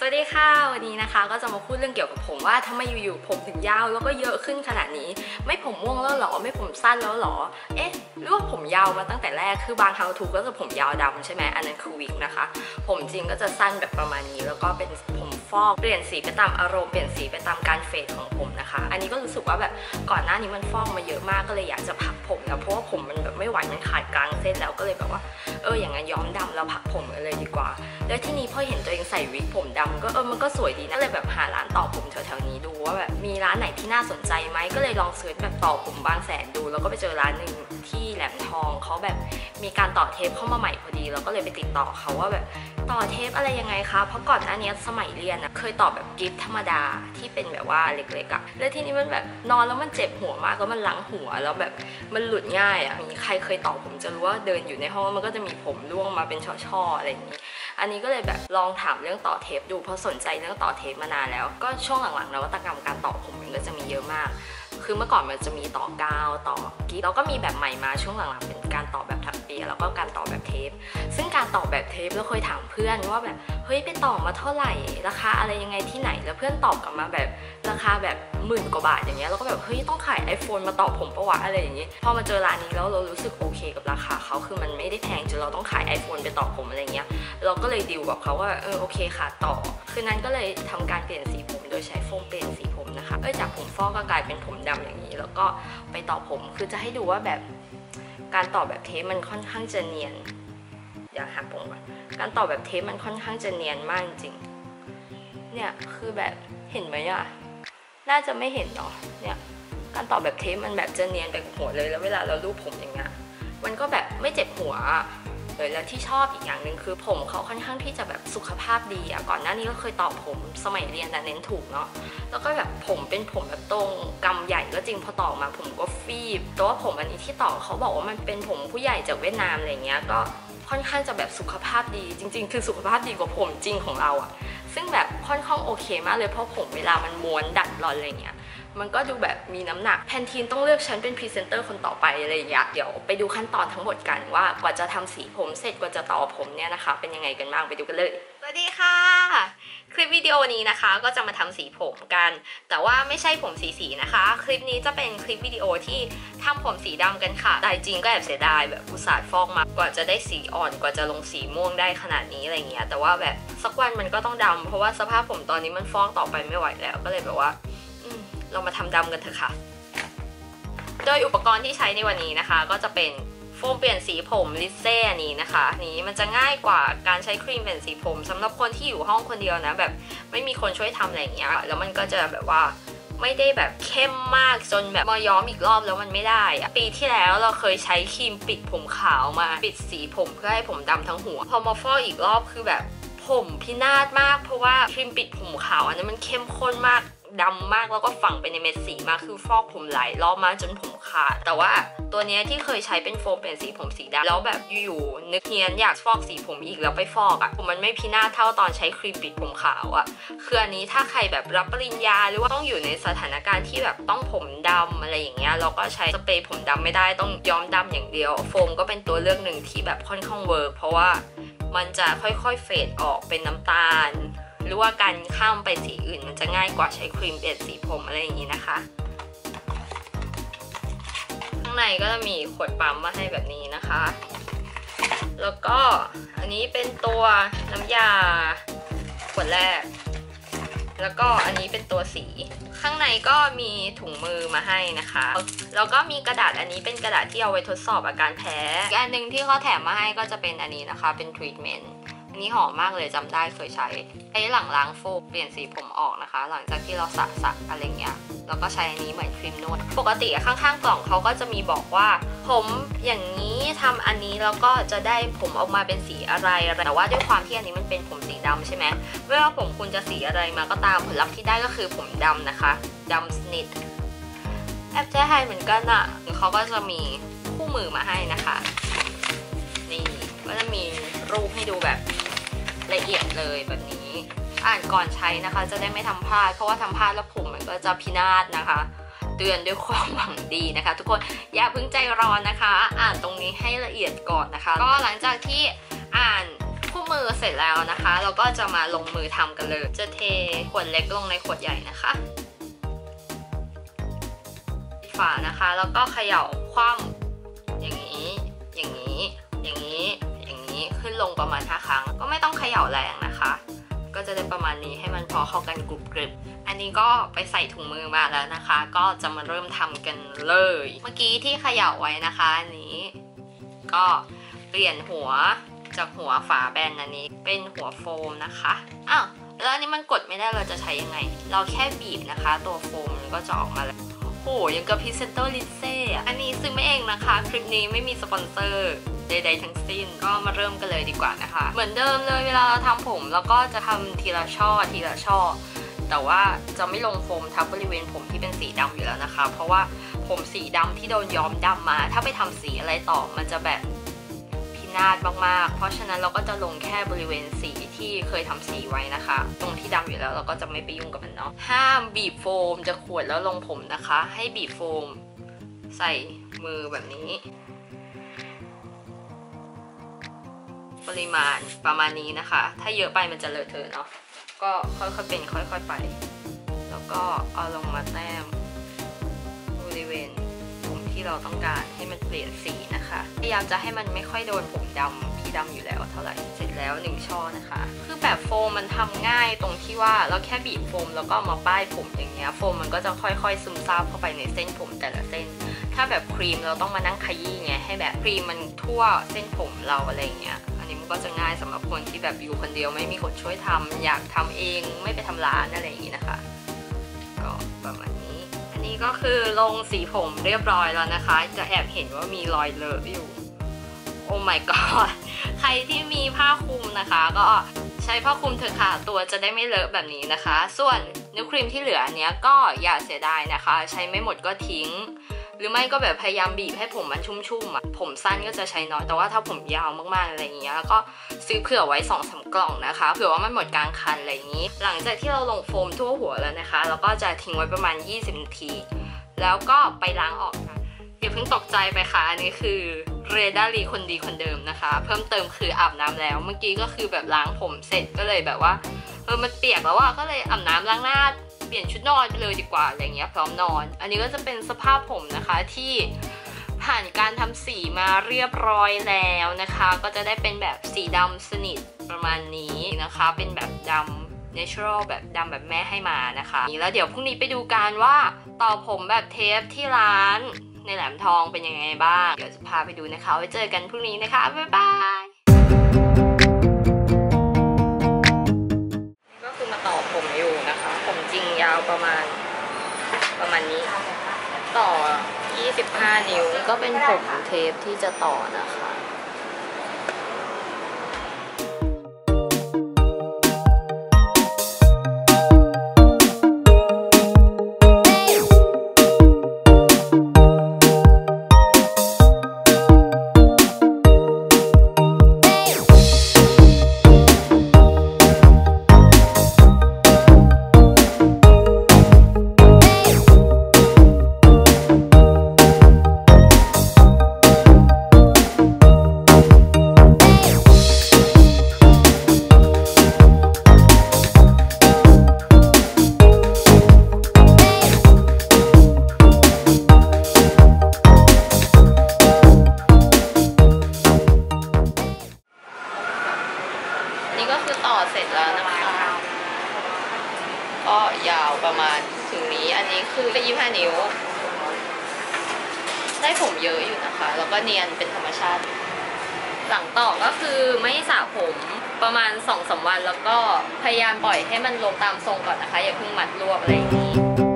สวัสดีค่ะวันนี้นะคะก็จะมาพูดเรื่องเกี่ยวกับผมว่าทำไมอยู่ๆผมถึงยาวแล้วก็เยอะขึ้นขนาดนี้ ไม่ผมม่วงแล้วหรอไม่ผมสั้นแล้วหรอ เอ๊ะหรือว่าผมยาวมาตั้งแต่แรกคือบาง how to ก็จะผมยาวดำใช่ไหมอันนั้นคือวิกนะคะ ผมจริงก็จะสั้นแบบประมาณนี้แล้วก็เป็นผม ฟอกเปลี่ยนสีไปตามอารมณ์เปลี่ยนสีไปตามการเฟดของผมนะคะ อันนี้ก็รู้สึกว่าแบบก่อนหน้านี้มันฟอกมาเยอะมากก็เลยอยากจะพักผมแล้วเพราะว่าผมมันแบบไม่ไหวมันขาดกลางเส้นแล้วก็เลยแบบว่าเอออย่างนั้นย้อมดำแล้วพักผมกันเลยดีกว่า แล้วที่นี้พอเห็นตัวเองใส่วิกผมดำก็เออมันก็สวยดีนะเลยแบบหาร้านต่อผมแถวๆนี้ดูว่าแบบมีร้านไหนที่น่าสนใจไหมก็เลยลองเสิร์ชแบบต่อผมบางแสนดู แล้วก็ไปเจอร้านหนึ่ง ที่แหลมทองเขาแบบมีการต่อเทปเข้ามาใหม่พอดีแล้วก็เลยไปติดต่อเขาว่าแบบต่อเทปอะไรยังไงคะเพราะก่อนหน้านี้สมัยเรียนอะเคยต่อแบบกิฟธรรมดาที่เป็นแบบว่าเล็กๆอะแล้วทีนี้มันแบบนอนแล้วมันเจ็บหัวมากแล้วมันหลังหัวแล้วแบบมันหลุดง่ายอะมีใครเคยต่อผมจะรู้ว่าเดินอยู่ในห้องมันก็จะมีผมร่วงมาเป็นช่อๆอะไรอย่างนี้อันนี้ก็เลยแบบลองถามเรื่องต่อเทปดูเพราะสนใจเรื่องต่อเทปมานานแล้ว ก็ช่วงหลังๆนวัตกรรมการต่อผมมันก็จะมีเยอะมาก คือเมื่อก่อนมันจะมีต่อกาวต่อกิ๊บแล้วก็มีแบบใหม่มาช่วงหลังๆเป็นการต่อแบบถักเปียแล้วก็การต่อแบบเทป ซึ่งการต่อแบบเทปเราเคยถามเพื่อนว่าแบบเฮ้ยไปต่อมาเท่าไหร่ราคาอะไรยังไงที่ไหนแล้วเพื่อนตอบกลับมาแบบราคาแบบหมื่นกว่าบาทอย่างเงี้ยเราก็แบบเฮ้ยต้องขาย iPhone มาต่อผมปะวะอะไรอย่างงี้พอมาเจอร้านนี้แล้วเรารู้สึกโอเคกับราคาเขาคือมันไม่ได้แพงจนเราต้องขาย iPhone ไปต่อผมอะไรเงี้ยเราก็เลยดิวกับเขาว่าเออโอเคค่ะต่อ คืนนั้นก็เลยทำการเปลี่ยนสีผมโดยใช้โฟมเปลี่ยนสีผมนะคะเอ้ยจากผมฟอกก็กลายเป็นผมดำอย่างนี้ แล้วก็ไปต่อผมคือจะให้ดูว่าแบบการต่อแบบเทปมันค่อนข้างจะเนียนอยากหาผมก่อนการต่อแบบเทปมันค่อนข้างจะเนียนมากจริงเนี่ยคือแบบเห็นไหมอะ น่าจะไม่เห็นเนาะเนี่ยการต่อแบบเทปมันแบบจะเนียนไปกับหัวเลยแล้วเวลาเราลูบผมอย่างเงี้ยมันก็แบบไม่เจ็บหัวเลยแล้วที่ชอบอีกอย่างหนึ่งคือผมเขาค่อนข้างที่จะแบบสุขภาพดีอะก่อนหน้านี้ก็เคยต่อผมสมัยเรียนแต่เน้นถูกเนาะแล้วก็แบบผมเป็นผมแบบตรงกำใหญ่ก็จริงพอต่อมาผมก็ฟีบแต่ว่าผมอันนี้ที่ต่อเขาบอกว่ามันเป็นผมผู้ใหญ่จากเวียดนามอะไรเงี้ยก็ค่อนข้างจะแบบสุขภาพดีจริง ๆ คือสุขภาพดีกว่าผมจริงของเราอะ ซึ่งแบบค่อนข้างโอเคมากเลยเพราะผมเวลามันม้วนดัดรอนอะไรเงี้ยมันก็ดูแบบมีน้ำหนักแพนทีนต้องเลือกฉันเป็นพรีเซนเตอร์คนต่อไปอะไรอย่างเงี้ยเดี๋ยวไปดูขั้นตอนทั้งหมดกันว่ากว่าจะทำสีผมเสร็จกว่าจะต่อผมเนี่ยนะคะ เป็นยังไงกันบ้างไปดูกันเลย วัสดีค่ะ คลิปวิดีโอนี้นะคะก็จะมาทำสีผมกัน แต่ว่าไม่ใช่ผมสีสีนะคะ คลิปนี้จะเป็นคลิปวิดีโอที่ทำผมสีดำกันค่ะ แต่จริงก็แอบเสียดายแบบอุตส่าห์ฟอกมากว่าจะได้สีอ่อนกว่าจะลงสีม่วงได้ขนาดนี้อะไรเงี้ย แต่ว่าแบบสักวันมันก็ต้องดำเพราะว่าสภาพผมตอนนี้มันฟอกต่อไปไม่ไหวแล้ว ก็เลยแบบว่าอเรามาทำดำกันเถอะค่ะ โดยอุปกรณ์ที่ใช้ในวันนี้นะคะ ก็จะเป็น โฟมเปลี่ยนสีผมลิเซ่อันนี้นะคะนี้มันจะง่ายกว่าการใช้ครีมเปลี่ยนสีผมสำหรับคนที่อยู่ห้องคนเดียวนะแบบไม่มีคนช่วยทำอะไรอย่างเงี้ยแล้วมันก็จะแบบว่าไม่ได้แบบเข้มมากจนแบบมาย้อมอีกรอบแล้วมันไม่ได้อะปีที่แล้วเราเคยใช้ครีมปิดผมขาวมา ปิดสีผมเพื่อให้ผมดำทั้งหัว พอมาฟอกอีกรอบคือแบบผมพินาศมากเพราะว่าครีมปิดผมขาวอันนั้นมันเข้มข้นมาก ดำมากแล้วก็ฝังไปในเม็ดสีมากคือฟอกผมหลายรอบมากจนผมขาด แต่ว่าตัวนี้ที่เคยใช้เป็นโฟมเป็นสีผมสีดำแล้วแบบอยู่ๆนึกเฮียนอยากฟอกสีผมอีกแล้วไปฟอกอะ่ะผมมันไม่พินาศเท่าตอนใช้ครีมปิดผมขาวอะ่ะคืออันนี้ถ้าใครแบบรับปริญญาหรือว่าต้องอยู่ในสถานการณ์ที่แบบต้องผมดำอะไรอย่างเงี้ยเราก็ใช้สเปรย์ผมดำไม่ได้ต้องย้อมดำอย่างเดียว โฟมก็เป็นตัวเลือกหนึ่งที่แบบค่อนข้างเวิร์กเพราะว่ามันจะค่อยๆเฟดออกเป็นน้ำตาล หรือว่าการข้ามไปสีอื่นมันจะง่ายกว่าใช้ครีมเปลี่ยนสีผมอะไรอย่างนี้นะคะ ข้างในก็จะมีขวดปั๊มมาให้แบบนี้นะคะ แล้วก็อันนี้เป็นตัวน้ำยาขวดแรก แล้วก็อันนี้เป็นตัวสีข้างในก็มีถุงมือมาให้นะคะ แล้วก็มีกระดาษอันนี้เป็นกระดาษที่เอาไว้ทดสอบอาการแพ้อีกอันหนึ่งที่เขาแถมมาให้ก็จะเป็นอันนี้นะคะ เป็นทรีทเมนต์ นนี้หอมมากเลยจำได้เคยใช้ไอ้หลังล้างโฟกเปลี่ยนสีผมออกนะคะ หลังจากที่เราสระสระอะไรเงี้ยแล้วก็ใช้อันนี้เหมือนครีมนวดปกติข้างๆกล่องเขาก็จะมีบอกว่า ผมอย่างนี้ทำอันนี้แล้วก็จะได้ผมออกมาเป็นสีอะไรอะไรแต่ว่าด้วยความที่อันนี้มันเป็นผมสีดำใช่ไหมไม่ว่าผมคุณจะสีอะไรมาก็ตามผลลัพธ์ที่ได้ก็คือผมดำนะคะดำสนิทแอบใจไฮเหมือนกันอะเขาก็จะมีคู่มือมาให้นะคะนี่ก็จะมีรูปให้ดูแบบ ละเอียดเลยแบบนี้ อ่านก่อนใช้นะคะจะได้ไม่ทำพลาด เพราะว่าทำพลาดแล้วผมมันก็จะพินาศนะคะ เตือนด้วยความหวังดีนะคะ ทุกคนอย่าเพิ่งใจร้อนนะคะ อ่านตรงนี้ให้ละเอียดก่อนนะคะ ก็หลังจากที่อ่านคู่มือเสร็จแล้วนะคะ เราก็จะมาลงมือทำกันเลย จะเทขวดเล็กลงในขวดใหญ่นะคะ ฝานะคะ แล้วก็เขย่าคว่ำ ขึ้นลงประมาณ 5 ครั้ง ก็ไม่ต้องเขย่าแรงนะคะ ก็จะได้ประมาณนี้ให้มันพอเข้ากันกรุบกริบ อันนี้ก็ไปใส่ถุงมือมาแล้วนะคะ ก็จะมาเริ่มทำกันเลย เมื่อกี้ที่เขย่าไว้นะคะอันนี้ ก็เปลี่ยนหัวจากหัวฝาแบนอันนี้เป็นหัวโฟมนะคะอ้าวแล้วอันนี้มันกดไม่ได้เราจะใช้ยังไง เราแค่บีบนะคะ ตัวโฟมก็จะออกมาแล้ว ยังกับพรีเซนเตอร์ลินเซ่อะอันนี้ซื้อไม่เองนะคะ คลิปนี้ไม่มีสปอนเซอร์ใดๆทั้งสิ้นก็มาเริ่มกันเลยดีกว่านะคะ เหมือนเดิมเลยเวลาเราทำผมเราก็จะทำทีละช่อทีละช่อ แต่ว่าจะไม่ลงโฟมทับบริเวณผมที่เป็นสีดำอยู่แล้วนะคะ เพราะว่าผมสีดำที่โดนย้อมดำมา ถ้าไปทำสีอะไรต่อมันจะแบบ นาศมากๆ เพราะฉะนั้นเราก็จะลงแค่บริเวณสีที่เคยทำสีไว้นะคะ ตรงที่ดำอยู่แล้วเราก็จะไม่ไปยุ่งกับมันเนาะ ห้ามบีบโฟมจะขวดแล้วลงผมนะคะ ให้บีบโฟม ใส่มือแบบนี้ ปริมาณประมาณนี้นะคะ ถ้าเยอะไปมันจะเลอะเทอะเนาะ ก็ค่อยๆเป็นค่อยๆไป แล้วก็เอาลงมาแต้มบริเวณ ที่เราต้องการให้มันเปลี่ยนสีนะคะ พยายามจะให้มันไม่ค่อยโดนผมดำที่ดำอยู่แล้วเท่าไหร่ เสร็จแล้วหนึ่งช่อนะคะ คือแบบโฟมมันทำง่ายตรงที่ว่าเราแค่บีบโฟมแล้วก็มาป้ายผมอย่างเงี้ย โฟมมันก็จะค่อยๆ ซึมซาบเข้าไปในเส้นผมแต่ละเส้น ถ้าแบบครีมเราต้องมานั่งขยี้ไงให้แบบครีมมันทั่วเส้นผมเราอะไรเงี้ยอันนี้มันก็จะง่ายสำหรับคนที่แบบอยู่คนเดียวไม่มีคนช่วยทำอยากทำเองไม่ไปทำร้านอะไรอย่างงี้นะคะ ก็ประมาณนี้ ก็คือลงสีผมเรียบร้อยแล้วนะคะ จะแอบเห็นว่ามีรอยเลอะอยู่ โอ้ my god ใครที่มีผ้าคลุมนะคะ ก็ใช้ผ้าคลุมเถอะค่ะ ตัวจะได้ไม่เลอะแบบนี้นะคะ ส่วนนิ้วครีมที่เหลือเนี้ยก็อย่าเสียดายนะคะ ใช้ไม่หมดก็ทิ้ง หรือไม่ก็แบบพยายามบีบให้ผมมันชุ่มๆอะผมสั้นก็จะใช้น้อยแต่ว่าถ้าผมยาวมากๆอะไรอย่างเงี้ยก็ซื้อเผื่อไว้2อสากล่องนะคะเผื่อว่ามันหมดกลางคันอะไรอย่างนี้ หลังจากที่เราลงโฟมทั่วหัวแล้วนะคะเราก็จะทิ้งไว้ประมาณ 20นาที แล้วก็ไปล้างออกค่ะอย่าเพิ่งตกใจไปค่ะอันนี้คือเรดารีคนดีคนเดิมนะคะ เพิ่มเติมคืออาบน้ำแล้ว เมื่อกี้ก็คือแบบล้างผมเสร็จก็เลยแบบว่าเออมันเปียกแล้วอะก็เลยอาบน้ำล้างหน้า เปลี่ยนชุดนอนไปเลยดีกว่าอะไรเงี้ยพร้อมนอน อันนี้ก็จะเป็นสภาพผมนะคะที่ผ่านการทำสีมาเรียบร้อยแล้วนะคะ ก็จะได้เป็นแบบสีดำสนิทประมาณนี้นะคะ เป็นแบบดำ natural แบบดำแบบแม่ให้มานะคะแล้วเดี๋ยวพรุ่งนี้ไปดูกันว่าต่อผมแบบเทปที่ร้านในแหลมทองเป็นยังไงบ้าง เดี๋ยวจะพาไปดูนะคะ ไว้เจอกันพรุ่งนี้นะคะ บ๊ายบาย ริงยาวประมาณ ประมาณนี้ ต่อ 25 นิ้วก็เป็นผมเทปที่จะต่อนะคะ ก็คือต่อเสร็จแล้วนะคะก็ยาวประมาณถึงนี้อันนี้คือก็ยี่ห้านิ้ว ได้ผมเยอะอยู่นะคะ แล้วก็เนียนเป็นธรรมชาติ หลังต่อก็คือไม่สระผมประมาณ2องสวัน แล้วก็พยายามปล่อยให้มันลงตามทรงก่อนนะคะ อย่าเพิ่งมัดรวบอะไรอย่างนี้